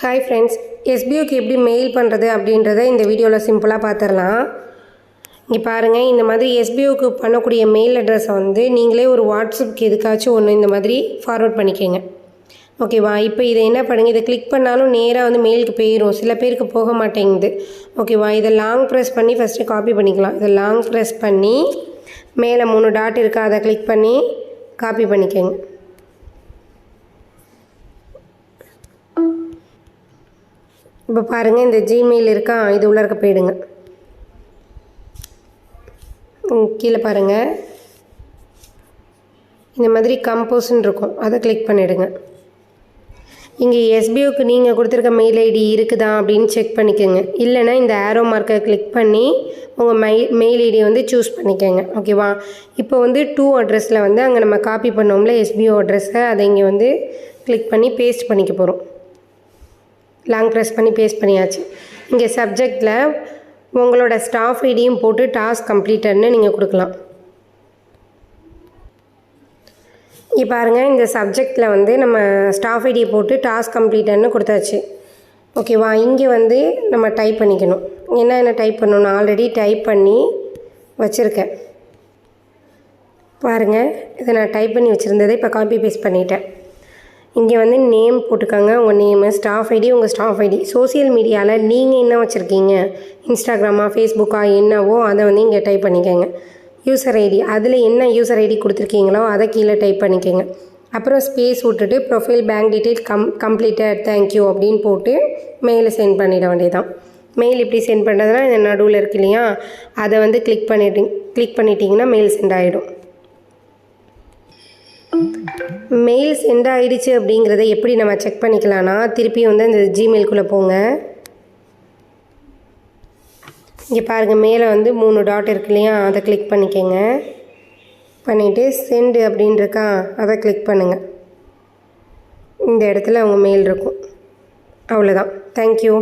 Hi friends எஸ்பிஓக்கு எப்படி mail பண்ணுறது அப்படின்றத இந்த வீடியோவில் சிம்பிளாக பார்த்துடலாம் இங்கே பாருங்கள் இந்த மாதிரி எஸ்பிஓக்கு பண்ணக்கூடிய மெயில் அட்ரஸை வந்து நீங்களே ஒரு வாட்ஸ்அப்க்கு எதுக்காச்சும் ஒன்று இந்த மாதிரி ஃபார்வர்ட் பண்ணிக்கோங்க. ஓகேவா இப்போ இதை என்ன பண்ணுங்கள் இதை கிளிக் பண்ணாலும் நேராக வந்து மெயிலுக்கு போயிடும் சில பேருக்கு போக மாட்டேங்குது. ஓகேவா இதை லாங் ப்ரெஸ் பண்ணி ஃபஸ்ட்டு காப்பி பண்ணிக்கலாம். இதை லாங் ப்ரெஸ் பண்ணி மேலே மூணு டாட் இருக்கா? அதை கிளிக் பண்ணி காப்பி பண்ணிக்கோங்க. இப்போ பாருங்கள் இந்த ஜிமெயில் இருக்கா? இது உள்ளே இருக்க போயிடுங்க. ம், கீழே பாருங்கள் இந்த மாதிரி கம்போஸ்ன்னு இருக்கும். அதை கிளிக் பண்ணிவிடுங்க இங்கே எஸ்பிஓக்கு நீங்கள் கொடுத்துருக்க மெயில் ஐடி இருக்குதா அப்படின்னு செக் பண்ணிக்கோங்க. இல்லைன்னா இந்த ஆரோ மார்க்கை கிளிக் பண்ணி உங்கள் மெய் மெயில் ஐடியை வந்து சூஸ் பண்ணிக்கோங்க. ஓகேவா இப்போ வந்து டூ அட்ரஸில் வந்து அங்கே நம்ம காப்பி பண்ணோம்ல எஸ்பிஓ அட்ரஸை அதை இங்கே வந்து கிளிக் பண்ணி பேஸ்ட் பண்ணிக்க போகிறோம் லாங் ப்ரெஸ் பண்ணி பேஸ்ட் பண்ணியாச்சு. இங்கே சப்ஜெக்டில் உங்களோட ஸ்டாஃப் ஐடியும் போட்டு டாஸ்க் கம்ப்ளீட்டட்னு நீங்கள் கொடுக்கலாம். இங்கே பாருங்கள் இந்த சப்ஜெக்டில் வந்து நம்ம ஸ்டாஃப் ஐடியை போட்டு டாஸ்க் கம்ப்ளீட்டட்னு கொடுத்தாச்சு. ஓகேவா இங்கே வந்து நம்ம டைப் பண்ணிக்கணும். என்ன என்ன டைப் பண்ணணும் ஆல்ரெடி டைப் பண்ணி வச்சுருக்கேன். பாருங்கள் இதை நான் டைப் பண்ணி வச்சுருந்ததை இப்போ காப்பி பேஸ்ட் பண்ணிட்டேன். இங்கே வந்து நேம் போட்டுக்கோங்க. உங்கள் நேமு ஸ்டாஃப் ஐடி உங்கள் ஸ்டாஃப் ஐடி சோஷியல் மீடியாவில் நீங்கள் என்ன வச்சுருக்கீங்க? இன்ஸ்டாகிராமா ஃபேஸ்புக்கா என்னவோ அதை வந்து இங்கே டைப் பண்ணிக்கோங்க. யூசர் ஐடி அதில் என்ன யூசர் ஐடி கொடுத்துருக்கீங்களோ அதை கீழே டைப் பண்ணிக்கோங்க. அப்புறம் ஸ்பேஸ் விட்டுட்டு profile bank detail come completed thank you அப்படின்னு போட்டு மெயிலை சென்ட் பண்ணிட வேண்டியதான் மெயில் இப்படி சென்ட் பண்ணுறதுனா இந்த நடுவில் இருக்கு இல்லையா? அதை வந்து கிளிக் பண்ணிட்டு கிளிக் பண்ணிட்டீங்கன்னா மெயில் சென்ட் ஆகிடும் மெயில் சென்ட் ஆகிடுச்சு அப்படிங்கிறத எப்படி நம்ம செக் பண்ணிக்கலாம்னா திருப்பி வந்து அந்த ஜிமெயிலுக்குள்ளே போங்க. இங்கே பாருங்கள் மேலே வந்து மூணு டாட் இருக்கு இல்லையா? அதை கிளிக் பண்ணிக்கோங்க. பண்ணிவிட்டு சென்டு அப்படின்னு இருக்கா அதை கிளிக் பண்ணுங்கள் இந்த இடத்துல உங்கள் மெயில் இருக்கும். அவ்வளோதான் தேங்க்யூ